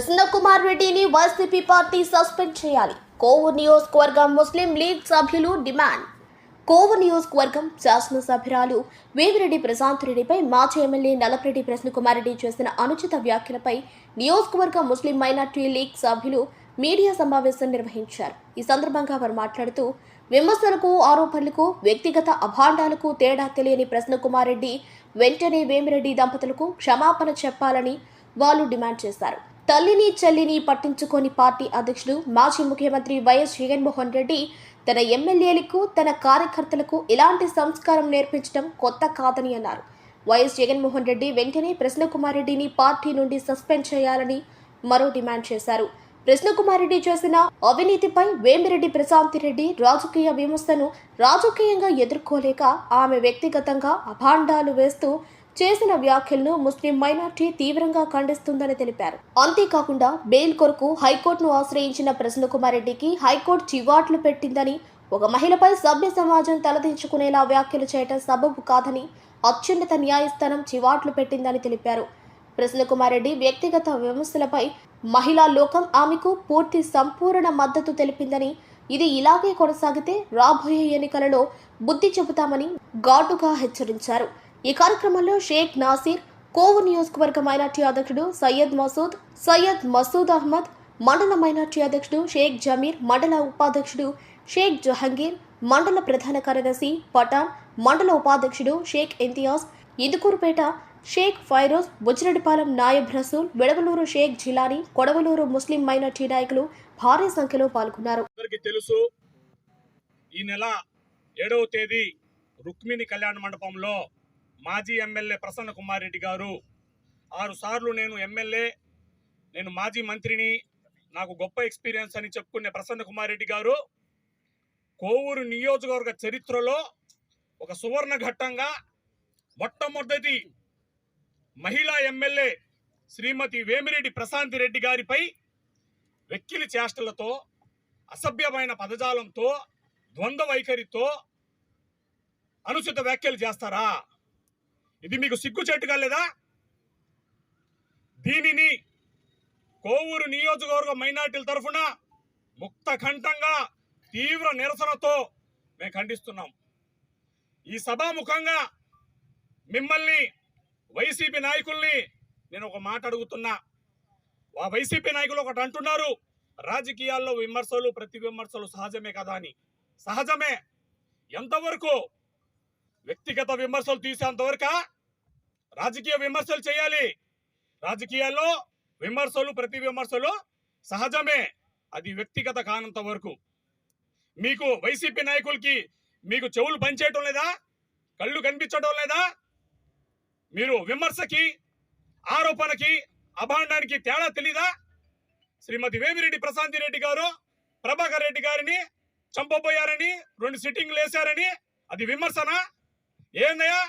ప్రసన్నకుమార్ రెడ్డిని YCP party suspend చేయాలి. కోవూరు నియోజకవర్గం ముస్లిం లీగ్ సభ్యులు డిమాండ్. కోవూరు నియోజకవర్గం శాసనసభ్యురాలు వేమిరెడ్డి ప్రశాంత్ రెడ్డిపై మాజీ ఎమ్మెల్యే నలపరెడ్డి ప్రసన్నకుమార్ రెడ్డి చేసిన అనుచిత వ్యాఖ్యలపై నియోజకవర్గ ముస్లిం మైనార్టీ లీగ్ సభ్యులు మీడియా సమావేశం నిర్వహించారు. ఈ సందర్భంగా వారు మాట్లాడుతూ విమర్శలకు ఆరోపణలకు వ్యక్తిగత అభాండాలకు తేడా తెలియని ప్రశ్నకుమార్ రెడ్డి వెంటనే వేమిరెడ్డి దంపతులకు క్షమాపణ చెప్పాలని వాళ్ళు డిమాండ్ చేశారు. తల్లిని చెల్లిని పట్టించుకొని పార్టీ అధ్యక్షుడు మాజీ ముఖ్యమంత్రి వైఎస్ జగన్మోహన్ రెడ్డి తన ఎమ్మెల్యేలకు తన కార్యకర్తలకు ఇలాంటి సంస్కారం నేర్పించడం కొత్త కాదని అన్నారు. వైఎస్ జగన్మోహన్ రెడ్డి వెంటనే ప్రశ్నకుమార్ రెడ్డిని పార్టీ నుండి సస్పెండ్ చేయాలని మరో డిమాండ్ చేశారు. ప్రశ్నకుమార్ రెడ్డి చేసిన అవినీతిపై వేమిరెడ్డి ప్రశాంతి రెడ్డి రాజకీయ విమర్శను రాజకీయంగా ఎదుర్కోలేక ఆమె వ్యక్తిగతంగా అభాండాలు వేస్తూ చేసిన వ్యాఖ్యలను ముస్లిం మైనార్టీ తీవ్రంగా ఖండిస్తుందని తెలిపారు. అంతేకాకుండా బెయిల్ కొరకు హైకోర్టును ఆశ్రయించిన ప్రసన్నకుమార్ రెడ్డికి హైకోర్టు చివాట్లు పెట్టిందని ఒక మహిళపై సభ్య సమాజం తలదించుకునేలా వ్యాఖ్యలు చేయటం సబబు కాదని అత్యున్నత న్యాయస్థానం చివాట్లు పెట్టిందని తెలిపారు. ప్రసన్నకుమార్ రెడ్డి వ్యక్తిగత విమర్శలపై మహిళా లోకం ఆమెకు పూర్తి సంపూర్ణ మద్దతు తెలిపిందని ఇది ఇలాగే కొనసాగితే రాబోయే ఎన్నికలలో బుద్ధి చెబుతామని ఘాటుగా హెచ్చరించారు. ఈ కార్యక్రమంలో షేక్ నాసిర్ కోవు నియోజకవర్గ మైనార్టీ అధ్యక్షుడు సయ్యద్ మసూద్ సయ్యద్ మసూద్ అహ్మద్ మండల మైనార్టీ అధ్యక్షుడు షేక్ జమీర్ మండల ఉపాధ్యక్షుడు షేక్ జహంగీర్ మండల ప్రధాన కార్యదర్శి పఠాన్ మండల ఉపాధ్యక్షుడు షేక్ ఇంతియాజ్ ఇందుకూరుపేట షేక్ ఫైరోజ్ బుజ్జిరెడ్డిపాలెం నాయబ్ రసూల్ వెడవలూరు షేక్ జిలాని కొడవలూరు ముస్లిం మైనార్టీ నాయకులు భారీ సంఖ్యలో పాల్గొన్నారు. తెలుసు ఈ నెల ఏడవ తేదీ రుక్మిణి కళ్యాణ మండపంలో మాజీ ఎమ్మెల్యే ప్రసన్న కుమార్ రెడ్డి గారు. ఆరు సార్లు నేను ఎమ్మెల్యే నేను మాజీ మంత్రిని నాకు గొప్ప ఎక్స్పీరియన్స్ అని చెప్పుకునే ప్రసన్న కుమార్ రెడ్డి గారు కోవూరు నియోజకవర్గ చరిత్రలో ఒక సువర్ణ ఘట్టంగా మొట్టమొదటి మహిళా ఎమ్మెల్యే శ్రీమతి వేమిరెడ్డి ప్రశాంతి రెడ్డి గారిపై వెక్కిలి చేష్టలతో అసభ్యమైన పదజాలంతో ద్వంద్వ వైఖరితో అనుచిత వ్యాఖ్యలు చేస్తారా? ఇది మీకు సిగ్గుచేట్టుగా లేదా దీనిని కోవూరు నియోజకవర్గ మైనార్టీల తరఫున ముక్త కంఠంగా తీవ్ర నిరసనతో మేము ఖండిస్తున్నాం. ఈ సభాముఖంగా మిమ్మల్ని వైసీపీ నాయకుల్ని నేను ఒక మాట అడుగుతున్నా. ఆ వైసీపీ నాయకులు ఒకటి అంటున్నారు రాజకీయాల్లో విమర్శలు ప్రతి విమర్శలు సహజమే కదా అని. సహజమే. ఎంతవరకు వ్యక్తిగత విమర్శలు తీసేంతవరకు రాజకీయ విమర్శలు చేయాలి. రాజకీయాల్లో విమర్శలు ప్రతి విమర్శలు సహజమే. అది వ్యక్తిగత కానంత వరకు. మీకు వైసీపీ నాయకులకి మీకు చెవులు పనిచేయటం లేదా? కళ్ళు కనిపించడం లేదా? మీరు విమర్శకి ఆరోపణకి అభాండానికి తేడా తెలీదా? శ్రీమతి వేమిరెడ్డి ప్రశాంతి రెడ్డి గారు ప్రభాకర్ రెడ్డి గారిని చంపబోయారని రెండు సిట్టింగ్లు వేశారని అది విమర్శన? ఏందయ్యా?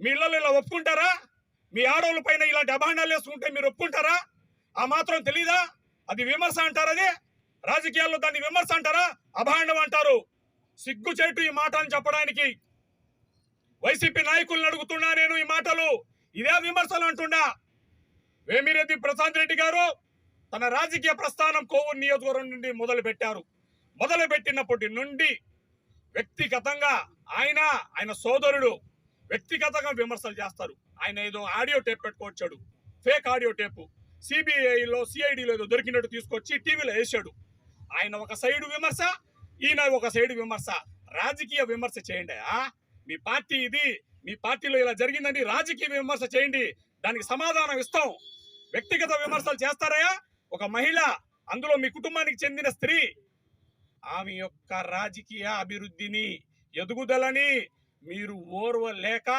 మీ ఇళ్ళలో ఇలా ఒప్పుకుంటారా? మీ ఆడవాళ్ళ పైన ఇలాంటి అభాండాలు వేసుకుంటే మీరు ఒప్పుకుంటారా? ఆ మాత్రం తెలీదా? అది విమర్శ అంటారు అది? రాజకీయాల్లో దాన్ని విమర్శ అంటారా? అభాండం అంటారు. సిగ్గుచేటు ఈ మాటలు చెప్పడానికి. వైసీపీ నాయకులను అడుగుతున్నా నేను ఈ మాటలు. ఇదే విమర్శలు అంటున్నా. వేమిరెడ్డి ప్రశాంత్ రెడ్డి గారు తన రాజకీయ ప్రస్థానం కోవూరు నియోజకవర్గం నుండి మొదలు పెట్టారు మొదలు పెట్టినప్పటి నుండి వ్యక్తిగతంగా ఆయన ఆయన సోదరుడు వ్యక్తిగతంగా విమర్శలు చేస్తారు. ఆయన ఏదో audio tape పెట్టుకొచ్చాడు. Fake audio tape. సిబిఐలో సిఐడిలో ఏదో దొరికినట్టు తీసుకొచ్చి టీవీలో వేసాడు. ఆయన ఒక సైడు విమర్శ ఈయన ఒక సైడు విమర్శ. రాజకీయ విమర్శ చేయండి మీ పార్టీ ఇది మీ పార్టీలో ఇలా జరిగిందని రాజకీయ విమర్శ చేయండి. దానికి సమాధానం ఇస్తాం. వ్యక్తిగత విమర్శలు చేస్తారయా ఒక మహిళ అందులో మీ కుటుంబానికి చెందిన స్త్రీ. ఆమె యొక్క రాజకీయ అభివృద్ధిని ఎదుగుదలని మీరు ఓర్వలేక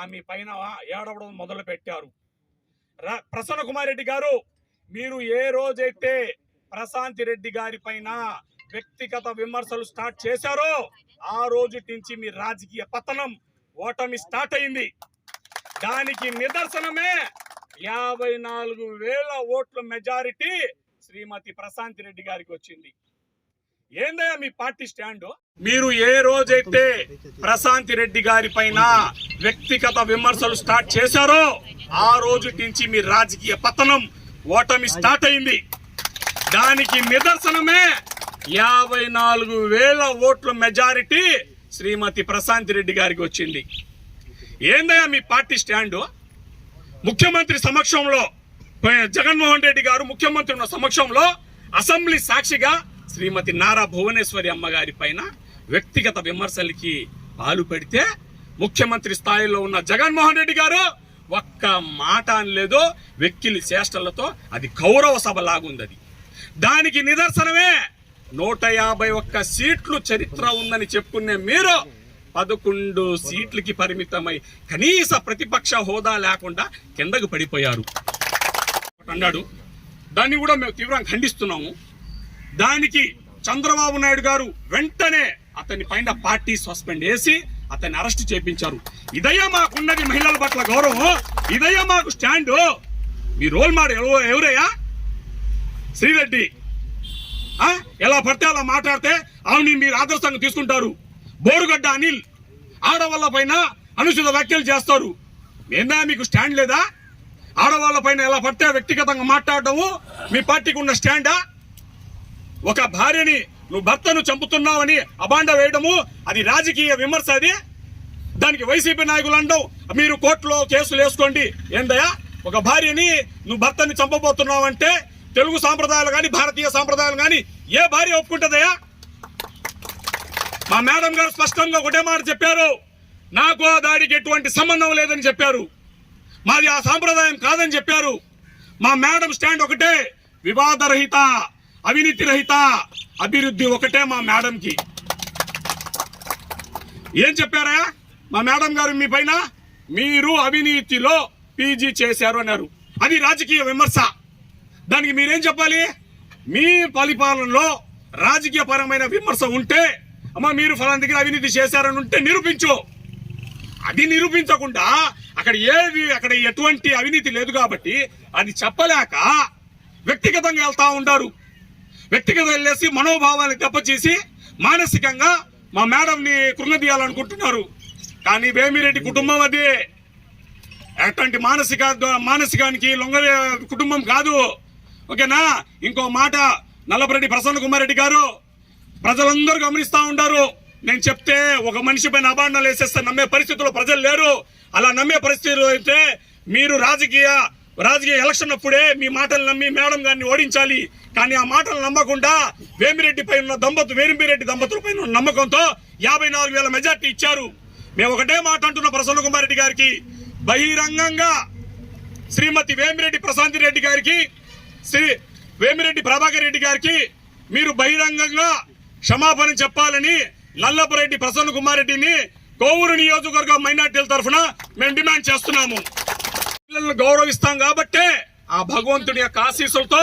ఆమె పైన ఏడవడం మొదలు పెట్టారు ప్రసన్న కుమార్ రెడ్డి గారు మీరు ఏ రోజైతే ప్రశాంతి రెడ్డి గారి పైన వ్యక్తిగత విమర్శలు స్టార్ట్ చేశారో ఆ రోజు నుంచి మీ రాజకీయ పతనం ఓటమి స్టార్ట్ అయింది. దానికి నిదర్శనమే యాభై నాలుగు వేల ఓట్ల మెజారిటీ శ్రీమతి ప్రశాంతి రెడ్డి గారికి వచ్చింది. ఏందయ్యా మీ పార్టీ స్టాండ్? మీరు ఏ రోజైతే ప్రశాంతి రెడ్డి గారి పైన వ్యక్తిగత విమర్శలు స్టార్ట్ చేశారో ఆ రోజు నుంచి మీ రాజకీయ పతనం ఓటమి స్టార్ట్ అయింది. దానికి నిదర్శనమే యాభై నాలుగు వేల ఓట్ల మెజారిటీ శ్రీమతి ప్రశాంతి రెడ్డి గారికి వచ్చింది. ఏందయ్యా మీ పార్టీ స్టాండు? ముఖ్యమంత్రి సమక్షంలో జగన్మోహన్ రెడ్డి గారు ముఖ్యమంత్రి ఉన్న సమక్షంలో అసెంబ్లీ సాక్షిగా శ్రీమతి నారా భువనేశ్వరి అమ్మగారి పైన వ్యక్తిగత విమర్శలకి పాలు పెడితే ముఖ్యమంత్రి స్థాయిలో ఉన్న జగన్మోహన్ రెడ్డి గారు ఒక్క మాట అనలేదు. వెక్కిలి చేష్టలతో అది గౌరవ సభ లాగుంది అది దానికి నిదర్శనమే నూట యాభై ఒక్క సీట్లు చరిత్ర ఉందని చెప్పుకునే మీరు పదకొండు సీట్లకి పరిమితమై కనీస ప్రతిపక్ష హోదా లేకుండా కిందకు పడిపోయారు. అన్నాడు. దాన్ని కూడా మేము తీవ్రంగా ఖండిస్తున్నాము. దానికి చంద్రబాబు నాయుడు గారు వెంటనే అతని పైన పార్టీ సస్పెండ్ చేసి అతన్ని అరెస్ట్ చేపించారు. ఇదయ్యా మాకున్నది మహిళల పట్ల గౌరవం. ఇదయ్యా మాకు స్టాండ్. మీ రోల్ మోడల్ ఎవరయ్యా? శ్రీరెడ్డి. ఎలా పడితే అలా మాట్లాడితే అవుని మీరు ఆదర్శంగా తీసుకుంటారు. బోరుగడ్డ అనిల్ ఆడవాళ్ళ పైన అనుచిత వ్యాఖ్యలు చేస్తారు. ఏందా మీకు స్టాండ్ లేదా? ఆడవాళ్ళ పైన ఎలా పడితే వ్యక్తిగతంగా మాట్లాడటము మీ పార్టీకి ఉన్న స్టాండా? ఒక భార్యని నువ్వు భర్తను చంపుతున్నావని అబాండ వేయడము అది రాజకీయ విమర్శ అది. దానికి వైసీపీ నాయకులు అంటాం మీరు కోర్టులో కేసులు వేసుకోండి. ఏందయ్యా? ఒక భార్యని నువ్వు భర్తని చంపబోతున్నావంటే తెలుగు సాంప్రదాయాలు కానీ భారతీయ సాంప్రదాయాలు కానీ ఏ భార్య ఒప్పుకుంటుందయ్యా? మా మేడం గారు స్పష్టంగా ఒకటే మాట చెప్పారు నాకు ఆ దాడికి ఎటువంటి సంబంధం లేదని చెప్పారు. మాది ఆ సాంప్రదాయం కాదని చెప్పారు. మా మేడం స్టాండ్ ఒకటే వివాదరహిత. అవినీతి రహిత అభివృద్ధి ఒకటే మా మేడంకి. ఏం చెప్పారా? మా మేడం గారు మీ పైన మీరు అవినీతిలో పీజీ చేశారు అన్నారు. అది రాజకీయ విమర్శ. దానికి మీరేం చెప్పాలి? మీ పరిపాలనలో రాజకీయ పరమైన విమర్శ ఉంటే అమ్మ మీరు ఫలానా దగ్గర అవినీతి చేశారని ఉంటే నిరూపించు. అది నిరూపించకుండా అక్కడ ఏది అక్కడ ఎటువంటి అవినీతి లేదు కాబట్టి అది చెప్పలేక వ్యక్తిగతంగా వెళ్తా ఉంటారు వ్యక్తిగత వెళ్ళేసి మనోభావాన్ని దెబ్బచేసి మానసికంగా మా మేడంని కృంగదీయాలనుకుంటున్నారు. కానీ వేమిరెడ్డి కుటుంబం అది. అటువంటి మానసిక మానసికానికి లొంగలే కుటుంబం కాదు. ఓకేనా? ఇంకో మాట నల్లపరెడ్డి ప్రసన్న కుమార్ రెడ్డి గారు ప్రజలందరూ గమనిస్తూ ఉంటారు నేను చెప్తే ఒక మనిషి పైన అభాండాలు వేసేస్తే నమ్మే పరిస్థితుల్లో ప్రజలు లేరు. అలా నమ్మే పరిస్థితులు అయితే మీరు రాజకీయ రాజకీయ ఎలక్షన్ అప్పుడే మీ మాటలు నమ్మి మేడం గారిని ఓడించాలి. కానీ ఆ మాటలు నమ్మకుండా వేమిరెడ్డి పైన ఉన్న దంపతు వేమిరెడ్డి దంపతుల పైన ఉన్న నమ్మకంతో యాభై నాలుగు వేల మెజార్టీ ఇచ్చారు. మేము ఒకటే మాట అంటున్న ప్రసన్న కుమార్ రెడ్డి గారికి బహిరంగంగా శ్రీమతి వేమిరెడ్డి ప్రశాంతి రెడ్డి గారికి శ్రీ వేమిరెడ్డి ప్రభాకర్ రెడ్డి గారికి మీరు బహిరంగంగా క్షమాపణ చెప్పాలని నల్లపరెడ్డి ప్రసన్న కుమార్ రెడ్డిని కోవూరు నియోజకవర్గ మైనార్టీల తరఫున మేము డిమాండ్ చేస్తున్నాము. పిల్లలను గౌరవిస్తాం కాబట్టే ఆ భగవంతుడి యొక్క ఆశీస్సులతో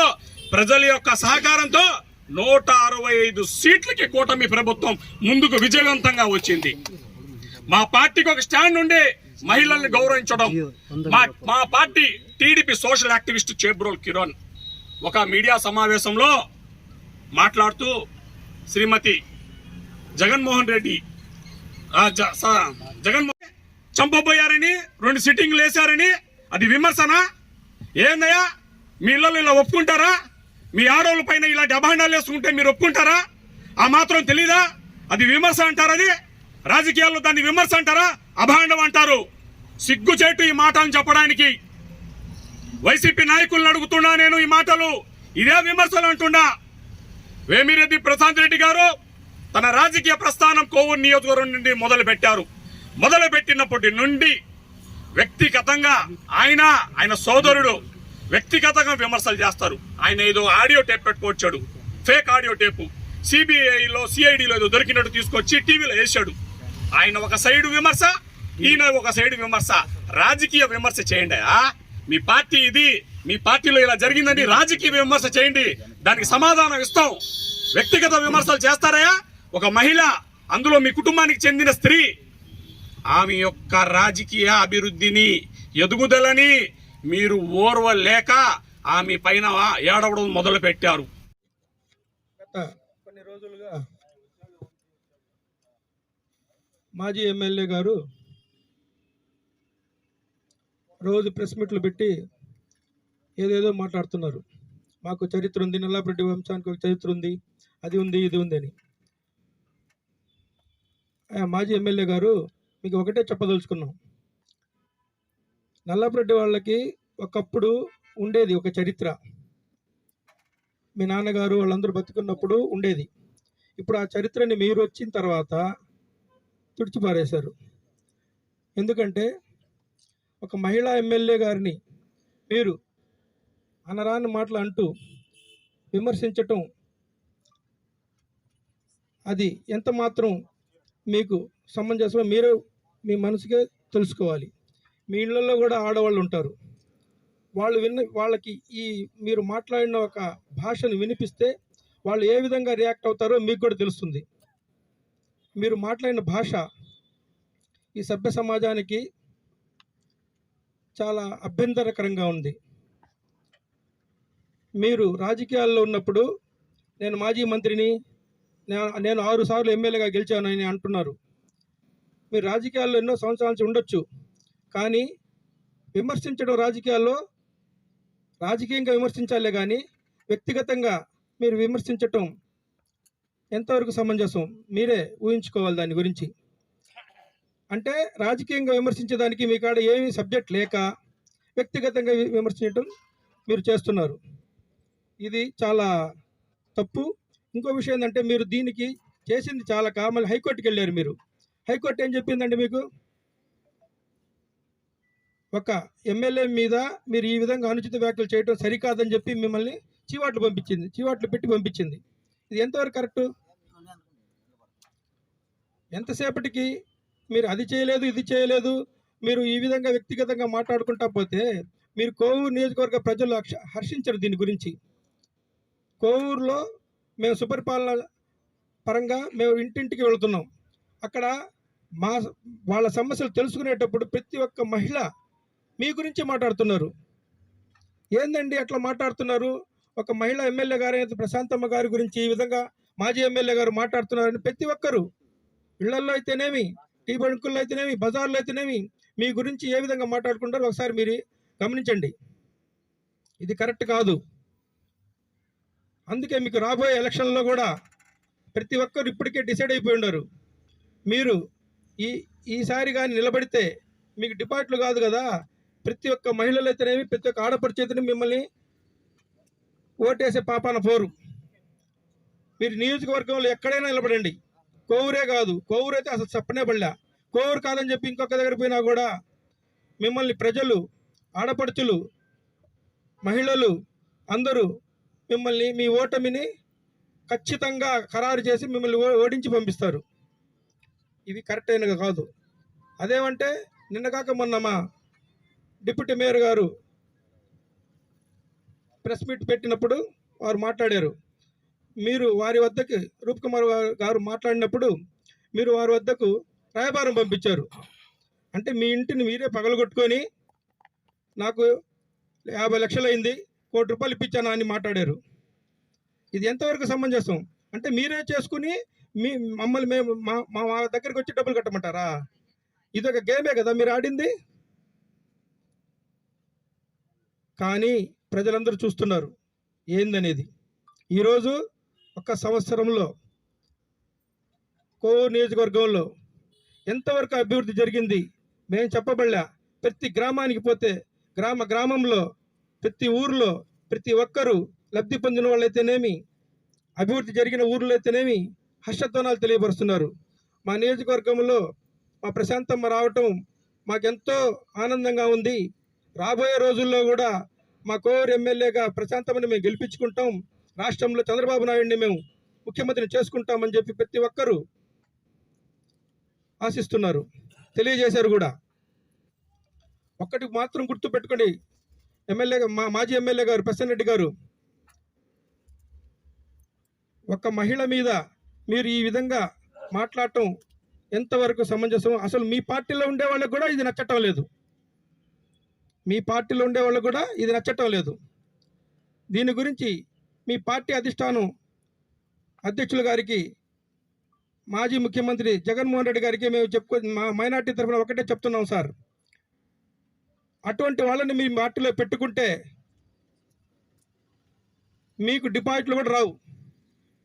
ప్రజల యొక్క సహకారంతో నూట అరవై ఐదు సీట్లకి కూటమి ప్రభుత్వం ముందుకు విజయవంతంగా వచ్చింది. మా పార్టీకి ఒక స్టాండ్ ఉండి మహిళల్ని గౌరవించడం. మా మా party TDP social activist Chebrol Kiran ఒక మీడియా సమావేశంలో మాట్లాడుతూ శ్రీమతి జగన్మోహన్ రెడ్డి జగన్మోహన్ చంపబోయారని రెండు సిట్టింగ్లు వేశారని అది విమర్శనా? ఏందయ్యా? మీ ఇళ్ళలో ఇలా ఒప్పుకుంటారా? మీ ఆడవాళ్ళ పైన ఇలాంటి అభాండాలు వేసుకుంటే మీరు ఒప్పుకుంటారా? ఆ మాత్రం తెలీదా? అది విమర్శ అంటారు అది? రాజకీయాల్లో దాన్ని విమర్శ అంటారా? అభాండం అంటారు. సిగ్గు చేటు ఈ మాటలు చెప్పడానికి. వైసీపీ నాయకులను అడుగుతున్నా నేను ఈ మాటలు. ఇదే విమర్శలు అంటున్నా. వేమిరెడ్డి ప్రశాంత్ రెడ్డి గారు తన రాజకీయ ప్రస్థానం కోవూరు నియోజకవర్గం నుండి మొదలు పెట్టారు మొదలు పెట్టినప్పటి నుండి వ్యక్తిగతంగా ఆయన ఆయన సోదరుడు వ్యక్తిగతంగా విమర్శలు చేస్తారు. ఆయన ఏదో audio tape పెట్టుకొచ్చాడు. Fake audio tape. సిబిఐలో సిఐడిలో ఏదో దొరికినట్టు తీసుకొచ్చి టీవీలో వేసాడు ఆయన ఒక సైడ్ విమర్శ ఈయన ఒక సైడ్ విమర్శ. రాజకీయ విమర్శ చేయండి మీ పార్టీ ఇది మీ పార్టీలో ఇలా జరిగిందని రాజకీయ విమర్శ చేయండి. దానికి సమాధానం ఇస్తాం. వ్యక్తిగత విమర్శలు చేస్తారయా ఒక మహిళ అందులో మీ కుటుంబానికి చెందిన స్త్రీ. ఆమె యొక్క రాజకీయ అభివృద్ధిని ఎదుగుదలని మీరు ఓర్వలేక ఆమె పైన ఏడవడం మొదలు పెట్టారు కొన్ని రోజులుగా మాజీ ఎమ్మెల్యే గారు రోజు ప్రెస్ మీట్లు పెట్టి ఏదేదో మాట్లాడుతున్నారు. మాకు చరిత్ర ఉంది నల్లాపరెడ్డి వంశానికి ఒక చరిత్ర ఉంది అది ఉంది ఇది ఉంది అని. మాజీ ఎమ్మెల్యే గారు మీకు ఒకటే చెప్పదలుచుకున్నాం. నల్లపురెడ్డి వాళ్ళకి ఒకప్పుడు ఉండేది ఒక చరిత్ర. మీ నాన్నగారు వాళ్ళందరూ బతుకున్నప్పుడు ఉండేది. ఇప్పుడు ఆ చరిత్రని మీరు వచ్చిన తర్వాత తుడిచిపారేశారు. ఎందుకంటే ఒక మహిళా ఎమ్మెల్యే గారిని మీరు అనరాని మాటలు అంటూ విమర్శించటం అది ఎంత మాత్రం మీకు సమంజసమో మీరు మీ మనసుకే తెలుసుకోవాలి. మీ ఇళ్ళలో కూడా ఆడవాళ్ళు ఉంటారు. వాళ్ళు విన్న వాళ్ళకి ఈ మీరు మాట్లాడిన ఒక భాషను వినిపిస్తే వాళ్ళు ఏ విధంగా రియాక్ట్ అవుతారో మీకు కూడా తెలుస్తుంది. మీరు మాట్లాడిన భాష ఈ సభ్య సమాజానికి చాలా అభ్యంతరకరంగా ఉంది. మీరు రాజకీయాల్లో ఉన్నప్పుడు నేను మాజీ మంత్రిని నేను ఆరు సార్లు ఎమ్మెల్యేగా గెలిచానని అంటున్నారు. మీరు రాజకీయాల్లో ఎన్నో సంవత్సరాల నుంచి ఉండొచ్చు. కానీ విమర్శించడం రాజకీయాల్లో రాజకీయంగా విమర్శించాలే కానీ వ్యక్తిగతంగా మీరు విమర్శించటం ఎంతవరకు సమంజసం? మీరే ఊహించుకోవాలి దాని గురించి. అంటే రాజకీయంగా విమర్శించడానికి మీ కాడ ఏమి సబ్జెక్ట్ లేక వ్యక్తిగతంగా విమర్శించటం మీరు చేస్తున్నారు. ఇది చాలా తప్పు. ఇంకో విషయం ఏంటంటే మీరు దీనికి చేసింది చాలా కామల్ హైకోర్టుకి వెళ్ళారు మీరు. హైకోర్టు ఏం చెప్పిందండి మీకు? ఒక ఎమ్మెల్యే మీద మీరు ఈ విధంగా అనుచిత వ్యాఖ్యలు చేయడం సరికాదని చెప్పి మిమ్మల్ని చీవాట్లు పంపించింది. చీవాట్లు పెట్టి పంపించింది. ఇది ఎంతవరకు కరెక్టు? ఎంతసేపటికి మీరు అది చేయలేదు ఇది చేయలేదు మీరు ఈ విధంగా వ్యక్తిగతంగా మాట్లాడుకుంటా పోతే మీరు కోవూరు నియోజకవర్గ ప్రజలు హర్షించరు దీని గురించి. కోవూరులో మేము సుపరిపాలన పరంగా మేము ఇంటింటికి వెళుతున్నాం. అక్కడ మా వాళ్ళ సమస్యలు తెలుసుకునేటప్పుడు ప్రతి ఒక్క మహిళ మీ గురించి మాట్లాడుతున్నారు. ఏందండి అట్లా మాట్లాడుతున్నారు? ఒక మహిళ ఎమ్మెల్యే గారైన ప్రశాంతమ్మ గారి గురించి ఈ విధంగా మాజీ ఎమ్మెల్యే గారు మాట్లాడుతున్నారని ప్రతి ఒక్కరు ఇళ్ళల్లో అయితేనేమి టీ బంకుల్లో అయితేనేమి బజార్లో అయితేనేమి మీ గురించి ఏ విధంగా మాట్లాడుకుంటారో ఒకసారి మీరు గమనించండి. ఇది కరెక్ట్ కాదు. అందుకే మీకు రాబోయే ఎలక్షన్లో కూడా ప్రతి ఒక్కరు ఇప్పటికే డిసైడ్ అయిపోయి ఉన్నారు. మీరు ఈ ఈసారి కానీ నిలబడితే మీకు డిపార్ట్లు కాదు కదా. ప్రతి ఒక్క మహిళలు అయితేనేమి ప్రతి ఒక్క ఆడపడి చేతిని మిమ్మల్ని ఓటేసే పాపాన పోరు. మీరు నియోజకవర్గంలో ఎక్కడైనా నిలబడండి. కోవురే కాదు. కోవురు అయితే అసలు చెప్పనే పడలే. కోవురు కాదని చెప్పి ఇంకొక దగ్గర పోయినా కూడా మిమ్మల్ని ప్రజలు ఆడపడుచులు మహిళలు అందరూ మిమ్మల్ని మీ ఓటమిని ఖచ్చితంగా ఖరారు చేసి మిమ్మల్ని ఓ- ఓడించి పంపిస్తారు. ఇవి కరెక్ట్ అయినగా కాదు. అదేమంటే నిన్నగాక మొన్న మా డిప్యూటీ మేయర్ గారు ప్రెస్ మీట్ పెట్టినప్పుడు వారు మాట్లాడారు. మీరు వారి వద్దకు రూప్ కుమార్ గారు- గారు మాట్లాడినప్పుడు మీరు వారి వద్దకు రాయబారం పంపించారు. అంటే మీ ఇంటిని మీరే పగలగొట్టుకొని నాకు యాభై లక్షలు అయింది కోటి రూపాయలు ఇప్పించాను అని మాట్లాడారు. ఇది ఎంతవరకు సమంజసం? అంటే మీరే చేసుకుని మీ మమ్మల్ని మేము మా మా మా దగ్గరికి వచ్చి డబ్బులు కట్టమంటారా? ఇది ఒక గేమే కదా మీరు ఆడింది? కానీ ప్రజలందరూ చూస్తున్నారు. ఏందనేది? ఈరోజు ఒక సంవత్సరంలో కోవూరు నియోజకవర్గంలో ఎంతవరకు అభివృద్ధి జరిగింది? మేము చెప్పబడలే. ప్రతి గ్రామానికి పోతే గ్రామ గ్రామంలో ప్రతి ఊరిలో ప్రతి ఒక్కరూ లబ్ధి పొందిన వాళ్ళైతేనేమి అభివృద్ధి జరిగిన ఊర్లో అయితేనేమి హర్షధ్వనాలు తెలియపరుస్తున్నారు. మా నియోజకవర్గంలో మా ప్రశాంతమ్మ రావటం మాకెంతో ఆనందంగా ఉంది. రాబోయే రోజుల్లో కూడా మా కోవూరు ఎమ్మెల్యేగా ప్రశాంతమని మేము గెలిపించుకుంటాం. రాష్ట్రంలో చంద్రబాబు నాయుడిని మేము ముఖ్యమంత్రిని చేసుకుంటామని చెప్పి ప్రతి ఒక్కరూ ఆశిస్తున్నారు. తెలియజేశారు కూడా. ఒక్కటి మాత్రం గుర్తు పెట్టుకొని ఎమ్మెల్యే మా మాజీ ఎమ్మెల్యే గారు ప్రసన్న రెడ్డి గారు ఒక మహిళ మీద మీరు ఈ విధంగా మాట్లాడటం ఎంతవరకు సమంజసం? అసలు మీ పార్టీలో ఉండే వాళ్ళకు కూడా ఇది నచ్చటం లేదు. మీ పార్టీలో ఉండే వాళ్ళు కూడా ఇది నచ్చటం లేదు. దీని గురించి మీ పార్టీ అధిష్టానం అధ్యక్షులు గారికి మాజీ ముఖ్యమంత్రి జగన్మోహన్ రెడ్డి గారికి మేము చెప్పుకో మా మైనార్టీ తరఫున ఒకటే చెప్తున్నాం సార్. అటువంటి వాళ్ళని మీ పార్టీలో పెట్టుకుంటే మీకు డిపాజిట్లు కూడా రావు.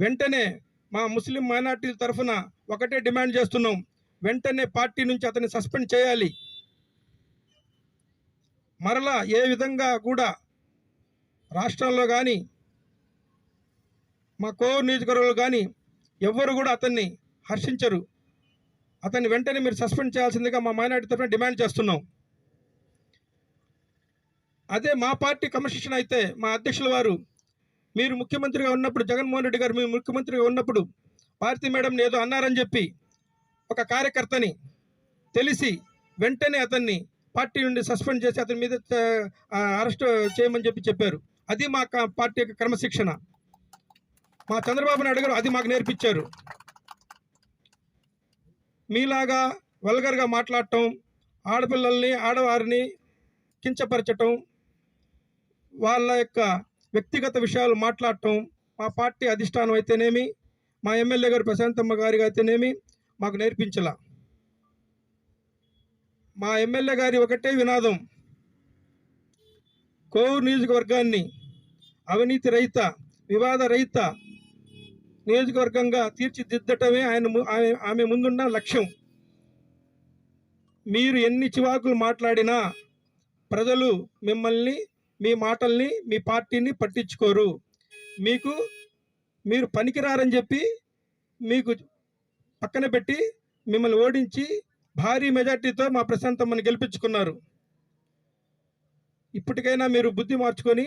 వెంటనే మా ముస్లిం మైనార్టీల తరఫున ఒకటే డిమాండ్ చేస్తున్నాం. వెంటనే పార్టీ నుంచి అతన్ని సస్పెండ్ చేయాలి. మరలా ఏ విధంగా కూడా రాష్ట్రంలో కానీ మా కోవూరు నియోజకవర్గంలో కానీ ఎవ్వరు కూడా అతన్ని హర్షించరు. అతన్ని వెంటనే మీరు సస్పెండ్ చేయాల్సిందిగా మా మైనార్టీ తరఫున డిమాండ్ చేస్తున్నాం. అదే మా పార్టీ కమిషన్ అయితే మా అధ్యక్షుల వారు మీరు ముఖ్యమంత్రిగా ఉన్నప్పుడు జగన్మోహన్ రెడ్డి గారు మీరు ముఖ్యమంత్రిగా ఉన్నప్పుడు భారతి మేడం ఏదో అన్నారని చెప్పి ఒక కార్యకర్తని తెలిసి వెంటనే అతన్ని పార్టీ నుండి సస్పెండ్ చేసి అతని మీద అరెస్ట్ చేయమని చెప్పి చెప్పారు. అది మా క- పార్టీ యొక్క క్రమశిక్షణ. మా చంద్రబాబు నాయుడు గారు అది మాకు నేర్పించారు. మీలాగా వల్గర్గా మాట్లాడటం ఆడపిల్లల్ని ఆడవారిని కించపరచటం వాళ్ళ యొక్క వ్యక్తిగత విషయాలు మాట్లాడటం మా పార్టీ అధిష్టానం అయితేనేమి మా ఎమ్మెల్యే గారు ప్రశాంతమ్మ గారిగా అయితేనేమి మాకు నేర్పించలా. మా ఎమ్మెల్యే గారి ఒకటే వినాదం. కోవూరు నియోజకవర్గాన్ని అవినీతి రహిత వివాద రహిత నియోజకవర్గంగా తీర్చిదిద్దటమే ఆయన ఆమె- ఆమె ముందున్న లక్ష్యం. మీరు ఎన్ని చివాకులు మాట్లాడినా ప్రజలు మిమ్మల్ని మీ మాటల్ని మీ పార్టీని పట్టించుకోరు. మీకు మీరు పనికిరారని చెప్పి మీకు పక్కన పెట్టి మిమ్మల్ని ఓడించి భారీ మెజార్టీతో మా ప్రశాంతమ్మని గెలిపించుకున్నారు. ఇప్పటికైనా మీరు బుద్ధి మార్చుకొని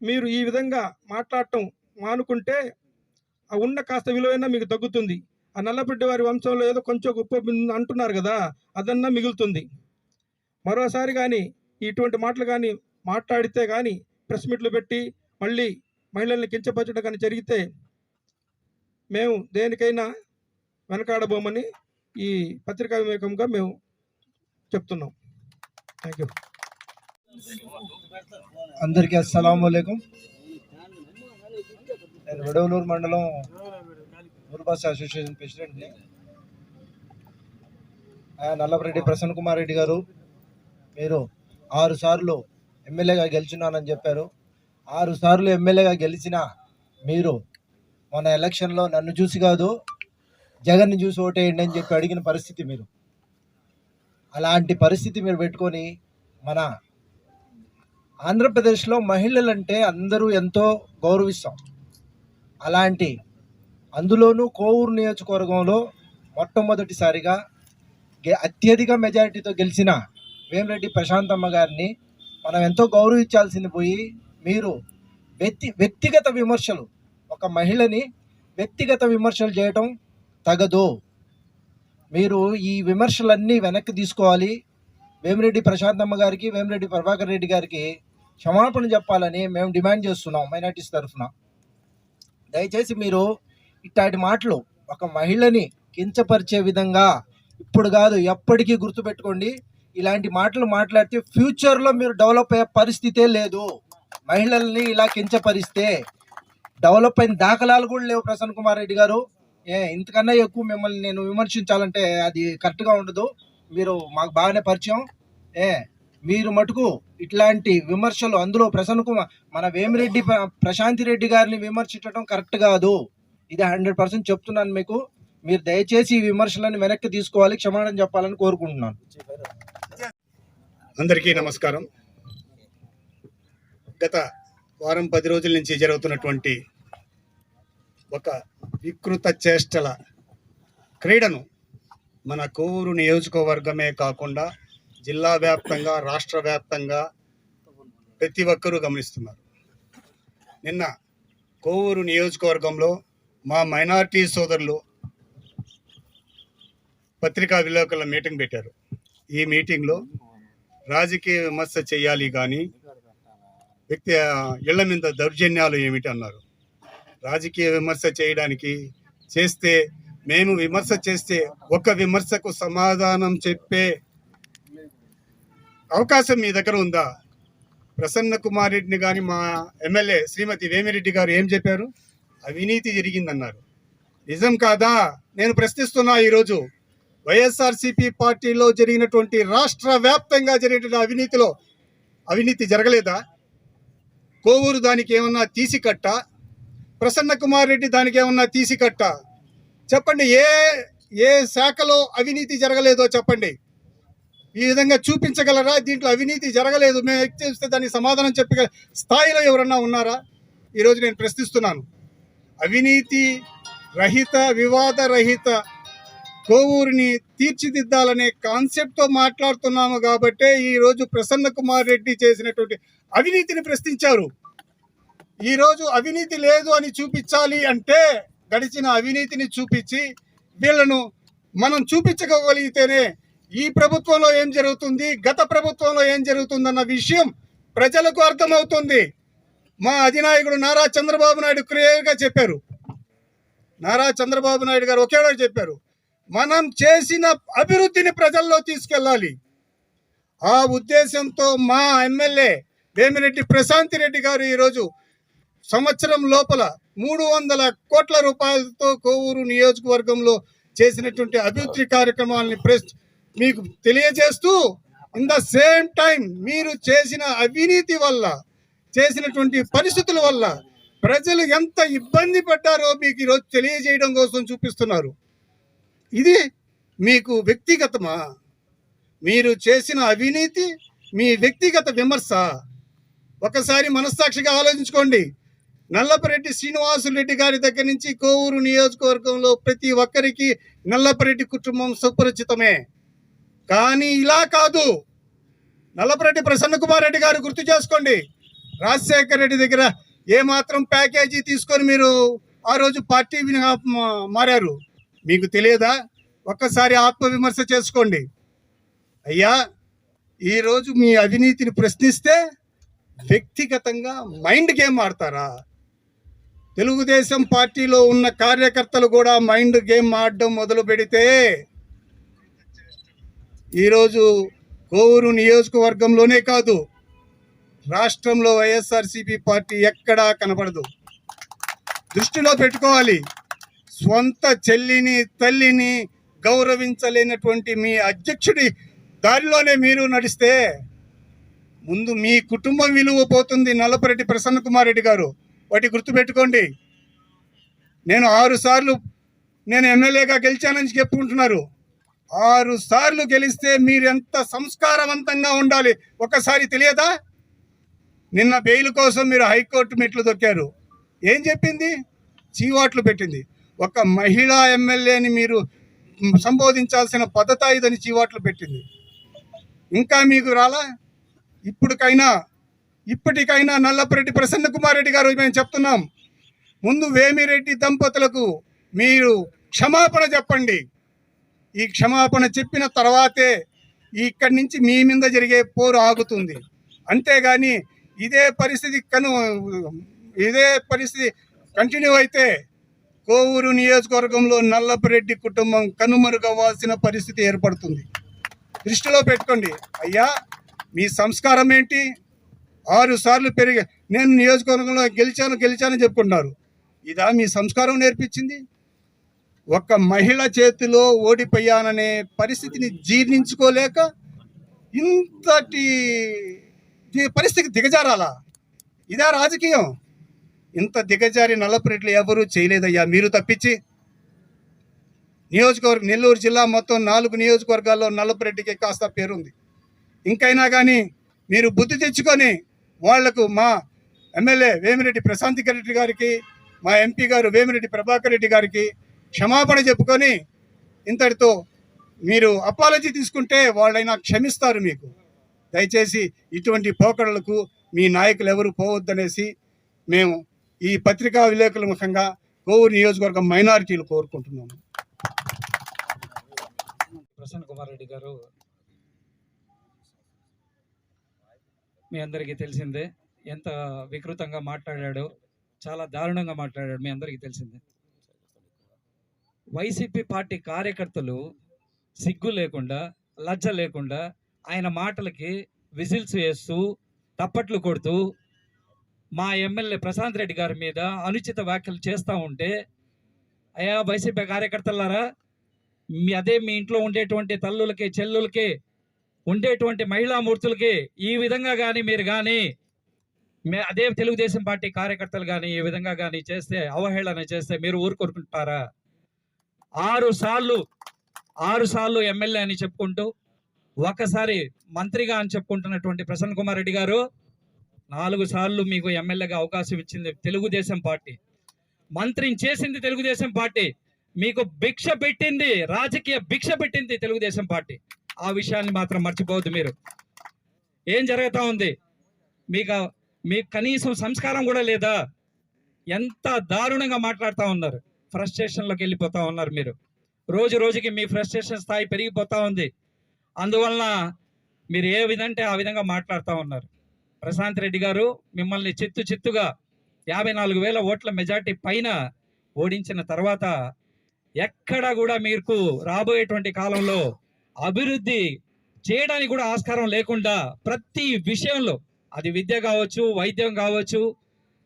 మీరు ఈ విధంగా మాట్లాడటం మానుకుంటే ఆ ఉన్న కాస్త విలువైనా మీకు తగ్గుతుంది. ఆ నల్లబిడ్డ వారి వంశంలో ఏదో కొంచెం గొప్ప అంటున్నారు కదా అదన్నా మిగులుతుంది. మరోసారి కానీ ఇటువంటి మాటలు కానీ మాట్లాడితే కానీ ప్రెస్ మీట్లు పెట్టి మళ్ళీ మహిళల్ని కించపరచడం కానీ జరిగితే మేము దేనికైనా వెనకాడబోమని ఈ పత్రికా వివేకంగా మేము చెప్తున్నాం. థ్యాంక్ యూ అందరికీ అస్సలం అయికం నేను వెడవలూరు మండలం ఊరుబాస్ అసోసియేషన్ ప్రెసిడెంట్ని. నల్లపరెడ్డి ప్రసన్న కుమార్ రెడ్డి గారు మీరు ఆరు సార్లు ఎమ్మెల్యేగా గెలిచినానని చెప్పారు. ఆరు సార్లు ఎమ్మెల్యేగా గెలిచిన మీరు మన ఎలక్షన్లో నన్ను చూసి కాదు జగన్ చూసి ఓటేయండి అని చెప్పి అడిగిన పరిస్థితి మీరు. అలాంటి పరిస్థితి మీరు పెట్టుకొని మన ఆంధ్రప్రదేశ్లో మహిళలంటే అందరూ ఎంతో గౌరవిస్తాం. అలాంటి అందులోనూ కోవూరు నియోజకవర్గంలో మొట్టమొదటిసారిగా గె- అత్యధిక మెజారిటీతో గెలిచిన వేమిరెడ్డి ప్రశాంతమ్మ గారిని మనం ఎంతో గౌరవించాల్సింది పోయి మీరు వ్యక్తి వ్యక్తిగత విమర్శలు ఒక మహిళని వ్యక్తిగత విమర్శలు చేయటం తగదు. మీరు ఈ విమర్శలన్నీ వెనక్కి తీసుకోవాలి. వేమిరెడ్డి ప్రశాంతమ్మ గారికి వేమిరెడ్డి ప్రభాకర్ రెడ్డి గారికి క్షమాపణ చెప్పాలని మేము డిమాండ్ చేస్తున్నాం మైనార్టీస్ తరఫున. దయచేసి మీరు ఇట్లాంటి మాటలు ఒక మహిళని కించపరిచే విధంగా ఇప్పుడు కాదు ఎప్పటికీ గుర్తుపెట్టుకోండి. ఇలాంటి మాటలు మాట్లాడితే ఫ్యూచర్లో మీరు డెవలప్ అయ్యే పరిస్థితే లేదు. మహిళల్ని ఇలా కించపరిస్తే డెవలప్ అయిన దాఖలాలు కూడా లేవు ప్రసన్న కుమార్ రెడ్డి గారు. ఏ ఇంతకన్నా ఎక్కువ మిమ్మల్ని నేను విమర్శించాలంటే అది కరెక్ట్గా ఉండదు. మీరు మాకు బాగానే పరిచయం. ఏ మీరు మటుకు ఇట్లాంటి విమర్శలు అందులో ప్రసన్న కుమార్ మన వేమిరెడ్డి ప్రశాంతి రెడ్డి గారిని విమర్శించడం కరెక్ట్ కాదు. ఇది హండ్రెడ్ పర్సెంట్ చెప్తున్నాను మీకు. మీరు దయచేసి ఈ విమర్శలను వెనక్కి తీసుకోవాలి క్షమాపణ చెప్పాలని కోరుకుంటున్నాను. అందరికీ నమస్కారం. గత వారం పది రోజుల నుంచి జరుగుతున్నటువంటి ఒక వికృత చేష్టల క్రీడను మన కోవూరు నియోజకవర్గమే కాకుండా జిల్లా వ్యాప్తంగా రాష్ట్ర వ్యాప్తంగా ప్రతి ఒక్కరూ గమనిస్తున్నారు. నిన్న కోవూరు నియోజకవర్గంలో మా మైనారిటీ సోదరులు పత్రికా విలేకరుల మీటింగ్ పెట్టారు. ఈ మీటింగ్లో రాజకీయ విమర్శ చేయాలి కానీ వ్యక్తి ఇళ్ళ మీద దౌర్జన్యాలు ఏమిటి అన్నారు. రాజకీయ విమర్శ చేయడానికి చేస్తే మేము విమర్శ చేస్తే ఒక విమర్శకు సమాధానం చెప్పే అవకాశం మీ దగ్గర ఉందా? ప్రసన్న కుమార్ రెడ్డిని కానీ మా ఎమ్మెల్యే శ్రీమతి వేమిరెడ్డి గారు ఏం చెప్పారు? అవినీతి జరిగిందన్నారు. నిజం కాదా? నేను ప్రశ్నిస్తున్నా ఈరోజు. వైఎస్ఆర్సీపీ పార్టీలో జరిగినటువంటి రాష్ట్ర వ్యాప్తంగా జరిగినటువంటి అవినీతిలో అవినీతి జరగలేదా? కోవూరు దానికి ఏమన్నా తీసికట్ట ప్రసన్న కుమార్ రెడ్డి దానికి ఏమన్నా తీసికట్ట చెప్పండి ఏ ఏ శాఖలో అవినీతి జరగలేదో చెప్పండి. ఈ విధంగా చూపించగలరా? దీంట్లో అవినీతి జరగలేదు. మేము చేస్తే దానికి సమాధానం చెప్పగల స్థాయిలో ఎవరన్నా ఉన్నారా? ఈరోజు నేను ప్రశ్నిస్తున్నాను. అవినీతి రహిత వివాద రహిత కోవూరిని తీర్చిదిద్దాలనే కాన్సెప్ట్తో మాట్లాడుతున్నాము కాబట్టే ఈరోజు ప్రసన్న కుమార్ రెడ్డి చేసినటువంటి అవినీతిని ప్రశ్నించారు. ఈరోజు అవినీతి లేదు అని చూపించాలి అంటే గడిచిన అవినీతిని చూపించి వీళ్ళను మనం చూపించగలిగితేనే ఈ ప్రభుత్వంలో ఏం జరుగుతుంది గత ప్రభుత్వంలో ఏం జరుగుతుందన్న విషయం ప్రజలకు అర్థమవుతుంది. మా అధినాయకుడు నారా చంద్రబాబు నాయుడు క్లియర్గా చెప్పారు. నారా చంద్రబాబు నాయుడు గారు ఒకేడో చెప్పారు. మనం చేసిన అభివృద్ధిని ప్రజల్లో తీసుకెళ్ళాలి. ఆ ఉద్దేశంతో మా ఎమ్మెల్యే వేమిరెడ్డి ప్రశాంతి రెడ్డి గారు ఈరోజు సంవత్సరం లోపల మూడు వందల కోట్ల రూపాయలతో కోవూరు నియోజకవర్గంలో చేసినటువంటి అభివృద్ధి కార్యక్రమాలని ప్రెస్ మీకు తెలియజేస్తూ ఇన్ ద సేమ్ టైం మీరు చేసిన అవినీతి వల్ల చేసినటువంటి పరిస్థితుల వల్ల ప్రజలు ఎంత ఇబ్బంది పడ్డారో మీకు ఈరోజు తెలియజేయడం కోసం చూపిస్తున్నారు. ఇది మీకు వ్యక్తిగతమా? మీరు చేసిన అవినీతి మీ వ్యక్తిగత విమర్శ. ఒకసారి మనస్సాక్షిగా ఆలోచించుకోండి. నల్లపరెడ్డి శ్రీనివాసులరెడ్డి గారి దగ్గర నుంచి కోవూరు నియోజకవర్గంలో ప్రతి ఒక్కరికి నల్లపరెడ్డి కుటుంబం సుపరిచితమే. కానీ ఇలా కాదు. నల్లపరెడ్డి ప్రసన్న కుమార్ రెడ్డి గారు గుర్తు చేసుకోండి. రాజశేఖర రెడ్డి దగ్గర ఏమాత్రం ప్యాకేజీ తీసుకొని మీరు ఆ రోజు పార్టీ మారారు. మీకు తెలియదా? ఒక్కసారి ఆత్మవిమర్శ చేసుకోండి. అయ్యా ఈరోజు మీ అవినీతిని ప్రశ్నిస్తే వ్యక్తిగతంగా మైండ్ గేమ్ ఆడతారా తెలుగుదేశం పార్టీలో ఉన్న కార్యకర్తలు కూడా మైండ్ గేమ్ ఆడడం మొదలు పెడితే ఈరోజు కోవూరు నియోజకవర్గంలోనే కాదు రాష్ట్రంలో వైఎస్ఆర్సీపీ పార్టీ ఎక్కడా కనబడదు. దృష్టిలో పెట్టుకోవాలి. స్వంత చెల్లిని తల్లిని గౌరవించలేనటువంటి మీ అధ్యక్షుడి దారిలోనే మీరు నడిస్తే ముందు మీ కుటుంబం విలువ పోతుంది. నలపరెడ్డి ప్రసన్న కుమార్ రెడ్డి గారు. వాటి గుర్తుపెట్టుకోండి. నేను ఆరు సార్లు నేను ఎమ్మెల్యేగా గెలిచానని చెప్పుకుంటున్నారు. ఆరు సార్లు గెలిస్తే మీరు ఎంత సంస్కారవంతంగా ఉండాలి? ఒకసారి తెలియదా? నిన్న బెయిల్ కోసం మీరు హైకోర్టు మెట్లు దొక్కారు. ఏం చెప్పింది? చీవాట్లు పెట్టింది. ఒక మహిళా ఎమ్మెల్యేని మీరు సంబోధించాల్సిన పద్ధత ఇదని చీవాట్లు పెట్టింది. ఇంకా మీకు రాలా? ఇప్పటికైనా ఇప్పటికైనా నల్లపరెడ్డి ప్రసన్న కుమార్ రెడ్డి గారు మేము చెప్తున్నాం. ముందు వేమిరెడ్డి దంపతులకు మీరు క్షమాపణ చెప్పండి. ఈ క్షమాపణ చెప్పిన తర్వాతే ఇక్కడి నుంచి మీ మీద జరిగే పోరు ఆగుతుంది. అంతేగాని ఇదే పరిస్థితి కను ఇదే పరిస్థితి కంటిన్యూ అయితే కోవూరు నియోజకవర్గంలో నల్లపరెడ్డి కుటుంబం కనుమరుగవ్వాల్సిన పరిస్థితి ఏర్పడుతుంది. దృష్టిలో పెట్టుకోండి. అయ్యా మీ సంస్కారం ఏంటి? ఆరు సార్లు పెరిగా నేను నియోజకవర్గంలో గెలిచాను గెలిచానని చెప్పుకుంటున్నారు. ఇదా మీ సంస్కారం నేర్పించింది? ఒక మహిళ చేతిలో ఓడిపోయాననే పరిస్థితిని జీర్ణించుకోలేక ఇంతటి పరిస్థితి పరిస్థితికి దిగజారాలా? ఇదా రాజకీయం. ఇంత దిగజారి నల్లపురెట్లు ఎవరూ చేయలేదయ్యా మీరు తప్పించి. నియోజకవర్గం నెల్లూరు జిల్లా మొత్తం నాలుగు నియోజకవర్గాల్లో నల్లపురెడ్డికి కాస్త పేరుంది. ఇంకైనా కానీ మీరు బుద్ధి తెచ్చుకొని వాళ్ళకు మా ఎమ్మెల్యే వేమిరెడ్డి ప్రశాంతి రెడ్డి గారికి మా ఎంపీ గారు వేమిరెడ్డి ప్రభాకర్ రెడ్డి గారికి క్షమాపణ చెప్పుకొని ఇంతటితో మీరు అపాలజీ తీసుకుంటే వాళ్ళైనా క్షమిస్తారు మీకు. దయచేసి ఇటువంటి పోకడలకు మీ నాయకులు ఎవరు పోవద్దనేసి మేము ఈ పత్రికా విలేకరుల ముఖంగా కోవూరు నియోజకవర్గం మైనారిటీలు కోరుకుంటున్నాము. ప్రసన్న కుమార్ రెడ్డి గారు మీ అందరికీ తెలిసిందే. ఎంత వికృతంగా మాట్లాడాడో చాలా దారుణంగా మాట్లాడాడు మీ అందరికీ తెలిసిందే. వైసీపీ పార్టీ కార్యకర్తలు సిగ్గు లేకుండా లజ్జ లేకుండా ఆయన మాటలకి విజిల్స్ వేస్తూ తప్పట్లు కొడుతూ మా ఎమ్మెల్యే ప్రశాంత్ రెడ్డి గారి మీద అనుచిత వ్యాఖ్యలు చేస్తూ ఉంటే అయ్యా వైసీపీ కార్యకర్తలారా మీ అదే మీ ఇంట్లో ఉండేటువంటి తల్లులకి చెల్లులకి ఉండేటువంటి మహిళా మూర్తులకి ఈ విధంగా కానీ మీరు కానీ మే అదే తెలుగుదేశం పార్టీ కార్యకర్తలు కానీ ఈ విధంగా కానీ చేస్తే అవహేళన చేస్తే మీరు ఊరుకోరుకుంటారా ఆరు సార్లు ఆరు సార్లు ఎమ్మెల్యే అని చెప్పుకుంటూ ఒకసారి మంత్రిగా అని చెప్పుకుంటున్నటువంటి ప్రసన్న కుమార్ రెడ్డి గారు నాలుగు సార్లు మీకు ఎమ్మెల్యేగా అవకాశం ఇచ్చింది తెలుగుదేశం పార్టీ. మంత్రిని చేసింది తెలుగుదేశం పార్టీ. మీకు భిక్ష పెట్టింది రాజకీయ భిక్ష పెట్టింది తెలుగుదేశం పార్టీ. ఆ విషయాన్ని మాత్రం మర్చిపోవద్దు మీరు. ఏం జరుగుతూ ఉంది? మీకు మీకు కనీసం సంస్కారం కూడా లేదా? ఎంత దారుణంగా మాట్లాడుతూ ఉన్నారు? ఫ్రస్ట్రేషన్లోకి వెళ్ళిపోతూ ఉన్నారు మీరు. రోజు రోజుకి మీ ఫ్రస్ట్రేషన్ స్థాయి పెరిగిపోతూ ఉంది. అందువలన మీరు ఏ విధంటే ఆ విధంగా మాట్లాడుతూ ఉన్నారు. ప్రశాంత్ రెడ్డి గారు మిమ్మల్ని చిత్తు చిత్తుగా యాభై నాలుగు వేల ఓట్ల మెజార్టీ పైన ఓడించిన తర్వాత ఎక్కడ కూడా మీకు రాబోయేటువంటి కాలంలో అభివృద్ధి చేయడానికి కూడా ఆస్కారం లేకుండా ప్రతి విషయంలో అది విద్య కావచ్చు వైద్యం కావచ్చు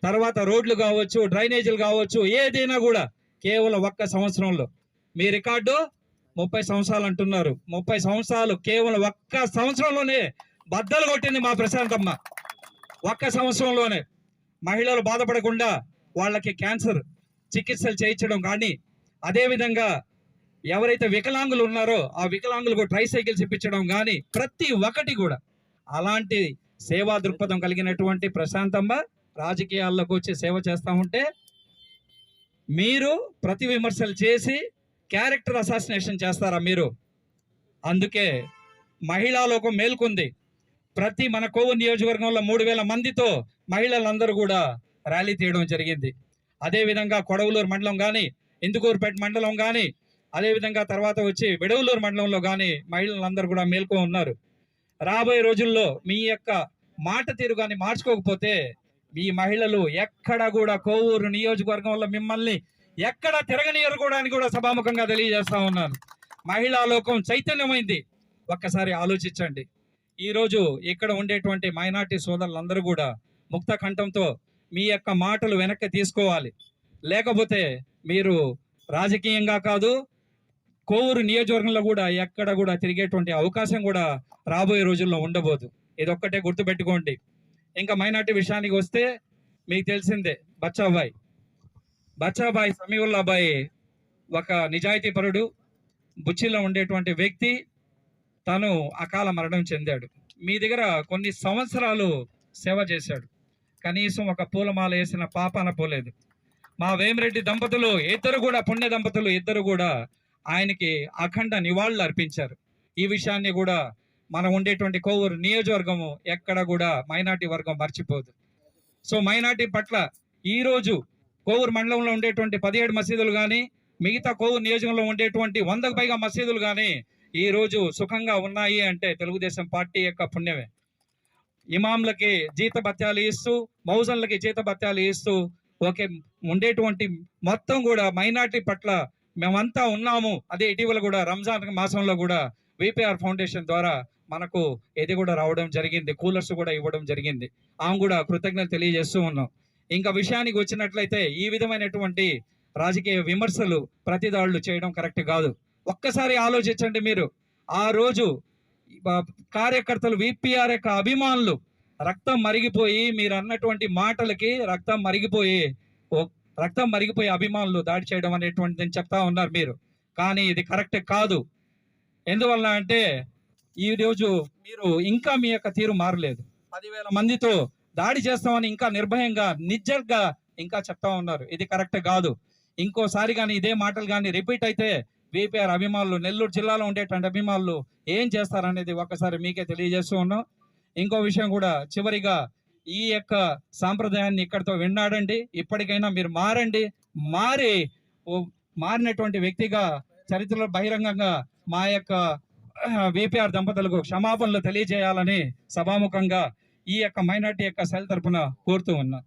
తర్వాత రోడ్లు కావచ్చు డ్రైనేజీలు కావచ్చు ఏదైనా కూడా కేవలం ఒక్క సంవత్సరంలో. మీ రికార్డు ముప్పై సంవత్సరాలు అంటున్నారు. ముప్పై సంవత్సరాలు కేవలం ఒక్క సంవత్సరంలోనే బద్దలు కొట్టింది మా ప్రశాంతమ్మ. ఒక్క సంవత్సరంలోనే. మహిళలు బాధపడకుండా వాళ్ళకి క్యాన్సర్ చికిత్సలు చేయించడం కానీ అదేవిధంగా ఎవరైతే వికలాంగులు ఉన్నారో ఆ వికలాంగులకు ట్రై సైకిల్స్ ఇప్పించడం కానీ ప్రతి ఒక్కటి కూడా. అలాంటి సేవా దృక్పథం కలిగినటువంటి ప్రశాంతమ్మ రాజకీయాల్లోకి వచ్చి సేవ చేస్తూ ఉంటే మీరు ప్రతి విమర్శలు చేసి క్యారెక్టర్ అసాసినేషన్ చేస్తారా మీరు? అందుకే మహిళా లోకం మేల్కొంది. ప్రతి మన కోవు నియోజకవర్గంలో మూడు వేల మందితో మహిళలందరూ కూడా ర్యాలీ తీయడం జరిగింది. అదేవిధంగా కొడవలూరు మండలం కానీ ఇందుకూరుపేట మండలం కానీ అదేవిధంగా తర్వాత వచ్చి విడవలూరు మండలంలో కానీ మహిళలందరూ కూడా మేల్కో ఉన్నారు. రాబోయే రోజుల్లో మీ యొక్క మాట తీరు కానీ మార్చుకోకపోతే మీ మహిళలు ఎక్కడ కూడా కోవూరు నియోజకవర్గంలో మిమ్మల్ని ఎక్కడ తిరగనియరు కూడా అని కూడా సభాముఖంగా తెలియజేస్తా ఉన్నాను. మహిళా లోకం చైతన్యమైంది. ఒక్కసారి ఆలోచించండి. ఈరోజు ఇక్కడ ఉండేటువంటి మైనార్టీ సోదరులందరూ కూడా ముక్త కంఠంతో మీ యొక్క మాటలు వెనక్కి తీసుకోవాలి. లేకపోతే మీరు రాజకీయంగా కాదు కోవూరు నియోజకవర్గంలో కూడా ఎక్కడ కూడా తిరిగేటువంటి అవకాశం కూడా రాబోయే రోజుల్లో ఉండబోదు. ఇదొక్కటే గుర్తుపెట్టుకోండి. ఇంకా మైనార్టీ విషయానికి వస్తే మీకు తెలిసిందే బచ్చాబాయ్. బచ్చాబాయ్ సమీవుల్లాబాయ్ ఒక నిజాయితీపరుడు బుచ్చిలో ఉండేటువంటి వ్యక్తి తను అకాల మరణం చెందాడు. మీ దగ్గర కొన్ని సంవత్సరాలు సేవ చేశాడు. కనీసం ఒక పూలమాల వేసిన పాపాన పోలేదు. మా వేమిరెడ్డి దంపతులు ఇద్దరు కూడా పుణ్య దంపతులు ఇద్దరు కూడా ఆయనకి అఖండ నివాళులు అర్పించారు. ఈ విషయాన్ని కూడా మనం ఉండేటువంటి కోవూరు నియోజకవర్గము ఎక్కడ కూడా మైనార్టీ వర్గం మర్చిపోదు. సో మైనార్టీ పట్ల ఈ రోజు కోవూరు మండలంలో ఉండేటువంటి పదిహేడు మసీదులు కానీ మిగతా కోవూరు నియోజకంలో ఉండేటువంటి వందకు పైగా మసీదులు కానీ ఈ రోజు సుఖంగా ఉన్నాయి అంటే తెలుగుదేశం పార్టీ యొక్క పుణ్యమే. ఇమాంలకి జీతభత్యాలు ఇస్తూ మౌజన్లకి జీతభత్యాలు ఇస్తూ ఓకే ఉండేటువంటి మొత్తం కూడా మైనార్టీ పట్ల మేమంతా ఉన్నాము. అదే ఇటీవల కూడా రంజాన్ మాసంలో కూడా విపిఆర్ ఫౌండేషన్ ద్వారా మనకు ఇది కూడా రావడం జరిగింది. కూలర్స్ కూడా ఇవ్వడం జరిగింది. ఆమె కూడా కృతజ్ఞత తెలియజేస్తూ ఉన్నాం. ఇంకా విషయానికి వచ్చినట్లయితే ఈ విధమైనటువంటి రాజకీయ విమర్శలు ప్రతిదాడులు చేయడం కరెక్ట్ కాదు. ఒక్కసారి ఆలోచించండి మీరు. ఆ రోజు కార్యకర్తలు విపిఆర్ యొక్క అభిమానులు రక్తం మరిగిపోయి మీరు అన్నటువంటి మాటలకి రక్తం మరిగిపోయి రక్తం మరిగిపోయి అభిమానులు దాడి చేయడం అనేటువంటిది చెప్తా ఉన్నారు మీరు. కానీ ఇది కరెక్ట్ కాదు. ఎందువల్ల అంటే ఈ రోజు మీరు ఇంకా మీ యొక్క తీరు మారలేదు. పదివేల మందితో దాడి చేస్తామని ఇంకా నిర్భయంగా నిజ్జర్గా ఇంకా చెప్తా ఉన్నారు. ఇది కరెక్ట్ కాదు. ఇంకోసారి కానీ ఇదే మాటలు కానీ రిపీట్ అయితే విపిఆర్ అభిమానులు నెల్లూరు జిల్లాలో ఉండేటువంటి అభిమానులు ఏం చేస్తారనేది ఒకసారి మీకే తెలియజేస్తూ ఉన్నాం. ఇంకో విషయం కూడా చివరిగా ఈ యొక్క సాంప్రదాయాన్ని ఇక్కడితో విన్నాడండి. ఇప్పటికైనా మీరు మారండి. మారి ఓ మారినటువంటి వ్యక్తిగా చరిత్రలో బహిరంగంగా మా యొక్క విపిఆర్ దంపతులకు క్షమాపణలు తెలియజేయాలని సభాముఖంగా ఈ యొక్క మైనార్టీ యొక్క సెల్ తరఫున కోరుతూ ఉన్నా.